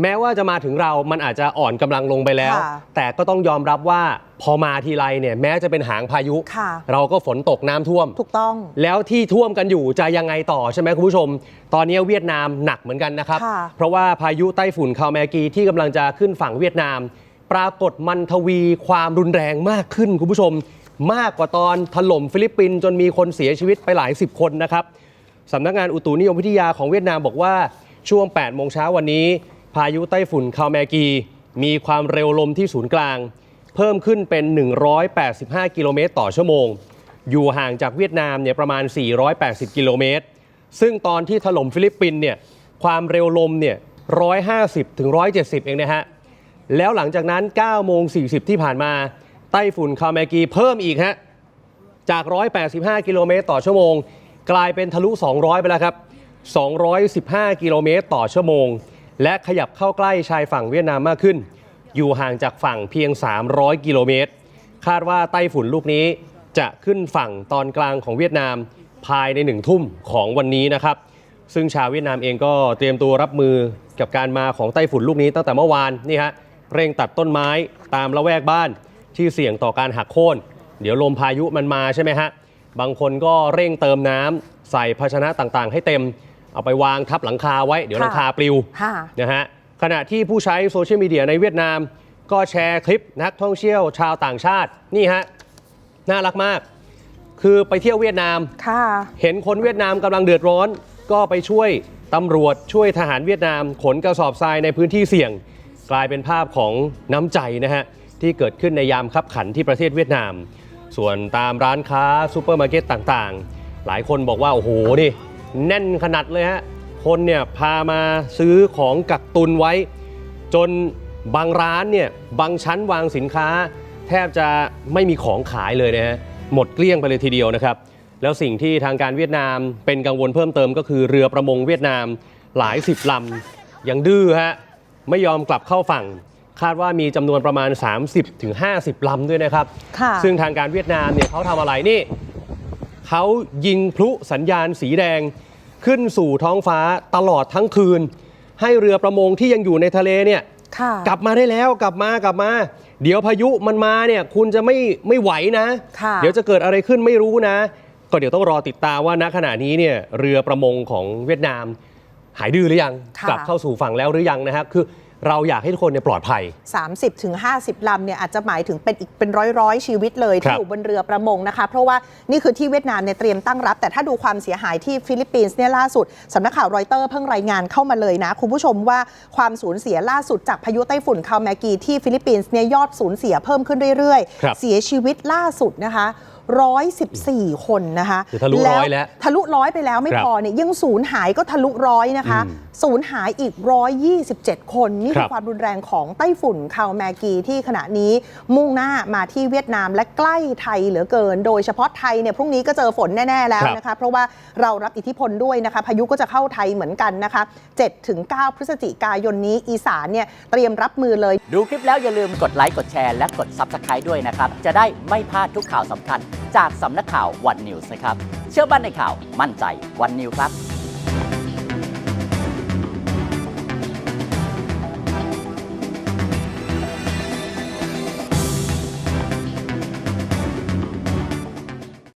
แม้ว่าจะมาถึงเรา มันอาจจะอ่อนกำลังลงไปแล้ว ค่ะ แต่ก็ต้องยอมรับว่าพอมาทีไรเนี่ยแม้จะเป็นหางพายุ ค่ะ เราก็ฝนตกน้ำท่วม ถูกต้อง แล้วที่ท่วมกันอยู่จะยังไงต่อใช่ไหมคุณผู้ชม ตอนนี้เวียดนามหนักเหมือนกันนะครับ ค่ะ เพราะว่าพายุไต้ฝุ่นคาแมกีที่กำลังจะขึ้นฝั่งเวียดนาม ปรากฏมันทวีความรุนแรงมากขึ้นคุณผู้ชม มากกว่าตอนถล่มฟิลิปปินส์จนมีคนเสียชีวิตไปหลายสิบคนนะครับสำนักงานอุตุนิยมวิทยาของเวียดนามบอกว่าช่วง 8 โมงเช้าวันนี้ พายุไต้ฝุ่นคาแมกี มีความเร็วลมที่ศูนย์กลาง เพิ่มขึ้นเป็น 185 กิโลเมตรต่อชั่วโมง อยู่ห่างจากเวียดนามเนี่ยประมาณ 480 กิโลเมตร ซึ่งตอนที่ถล่มฟิลิปปินเนี่ยความเร็วลมเนี่ย 150 ถึง 170 เองนะฮะ แล้วหลังจากนั้น 9 โมง 40 ที่ผ่านมาไต้ฝุ่นคาแมกีเพิ่มอีกฮะ จาก 185 กิโลเมตรต่อชั่วโมง กลายเป็นทะลุ 200 ไปแล้วครับ 215 กิโลเมตรต่อชั่วโมง และขยับเข้าใกล้ชายฝั่งเวียดนามมากขึ้น อยู่ห่างจากฝั่งเพียง 300 กิโลเมตร คาดว่าไต้ฝุ่นลูกนี้จะขึ้นฝั่งตอนกลางของเวียดนามภายในหนึ่งทุ่มของวันนี้นะครับ ซึ่งชาวเวียดนามเองก็เตรียมตัวรับมือกับการมาของไต้ฝุ่นลูกนี้ตั้งแต่เมื่อวานนี่ฮะเร่งตัดต้นไม้ตามละแวกบ้านที่เสี่ยงต่อการหักโค่นเดี๋ยวลมพายุมันมาใช่ไหมฮะบางคนก็เร่งเติมน้ำใส่ภาชนะต่างๆ ให้เต็ม เอาไปวางทับหลังคาไว้ เดี๋ยวหลังคาปลิวค่ะนะฮะขณะที่ผู้ใช้โซเชียลมีเดียในเวียดนาม ก็แชร์คลิปนักท่องเที่ยวชาวต่างชาตินี่ฮะน่ารักมาก คือไปเที่ยวเวียดนามค่ะเห็นคนเวียดนามกำลังเดือดร้อน ก็ไปช่วยตำรวจช่วยทหารเวียดนาม ขนกระสอบทรายในพื้นที่เสี่ยง กลายเป็นภาพของน้ำใจนะฮะที่เกิดขึ้นในยามคับขันที่ประเทศเวียดนาม ส่วนตามร้านค้าซูเปอร์มาร์เก็ตต่างๆ หลายคนบอกว่า โอ้โหนี่ แน่นขนาดเลยฮะ คนเนี่ยพามาซื้อของกักตุนไว้ จนบางร้านเนี่ยบางชั้นวางสินค้า แทบจะไม่มีของขายเลยนะฮะหมดเกลี้ยงไปเลยทีเดียวนะครับ แล้วสิ่งที่ทางการเวียดนามเป็นกังวลเพิ่มเติมก็คือเรือประมงเวียดนามหลายสิบลำยังดื้อฮะไม่ยอมกลับเข้าฝั่งคาดว่ามีจำนวนประมาณ 30-50ถึง50ลำด้วยนะครับค่ะซึ่งทางการเวียดนามเนี่ยเขาทำอะไรนี่ เขายิงพลุสัญญาณสีแดงขึ้นสู่ท้องฟ้าตลอดทั้งคืน ให้เรือประมงที่ยังอยู่ในทะเลเนี่ยค่ะกลับมาได้แล้วกลับมากลับมา เดี๋ยวพายุมันมาเนี่ยคุณจะไม่ไม่ไหวนะค่ะเดี๋ยวจะเกิดอะไรขึ้นไม่รู้นะ ก็เดี๋ยวต้องรอติดตามว่าณขณะนี้เนี่ยเรือประมงของเวียดนาม หายดื้อหรือยังค่ะกลับเข้าสู่ฝั่งแล้วหรือยังนะครับคือ เราอยากให้ทุกคนเนี่ยปลอดภัย30ถึง50ลำเนี่ยอาจจะหมายถึงเป็นอีกเป็นร้อยร้อยๆชีวิตเลยครัที่บอยู่บนเรือประมงนะคะ เพราะว่านี่คือที่เวียดนามเนี่ยเตรียมตั้งรับ แต่ถ้าดูความเสียหายที่ฟิลิปปินส์เนี่ยล่าสุดสำนักข่าวรอยเตอร์เพิ่งรายงานเข้ามาเลยนะ คุณผู้ชมว่าความสูญเสียล่าสุดจากพายุไต้ฝุ่นคาแมกีที่ฟิลิปปินส์เนี่ยยอดสูญเสียเพิ่มขึ้นเรื่อยครับๆเสียชีวิตล่าสุดนะคะ114 คนนะคะคือทะลุร้อยแล้วทะลุร้อยไปแล้วไม่ครับพอเนี่ยยังสูญหายก็ทะลุร้อยนะคะอืมสูญหายอีก 127 คน นี่ครัคือบความรุนแรงของไต้ฝุ่นคาวแมกีที่ขณะนี้มุ่งหน้ามาที่เวียดนามและใกล้ไทยเหลือเกิน โดยเฉพาะไทยเนี่ยพรุ่งนี้ก็เจอฝนแน่ ๆ แล้วนะคะ เพราะว่าเรารับอิทธิพลด้วยนะคะ พายุก็จะเข้าไทยเหมือนกันนะคะ7-9 พฤศจิกายนนี้อีสานเนี่ยเตรียมรับมือเลย ดูคลิปแล้วอย่าลืมกดไลค์กดแชร์และกด Subscribe ด้วยนะครับจะได้ไม่พลาดทุกข่าวสำคัญจากสำนักข่าววันนิวส์นะครับ เชื่อมั่นในข่าวมั่นใจวันนิวครับ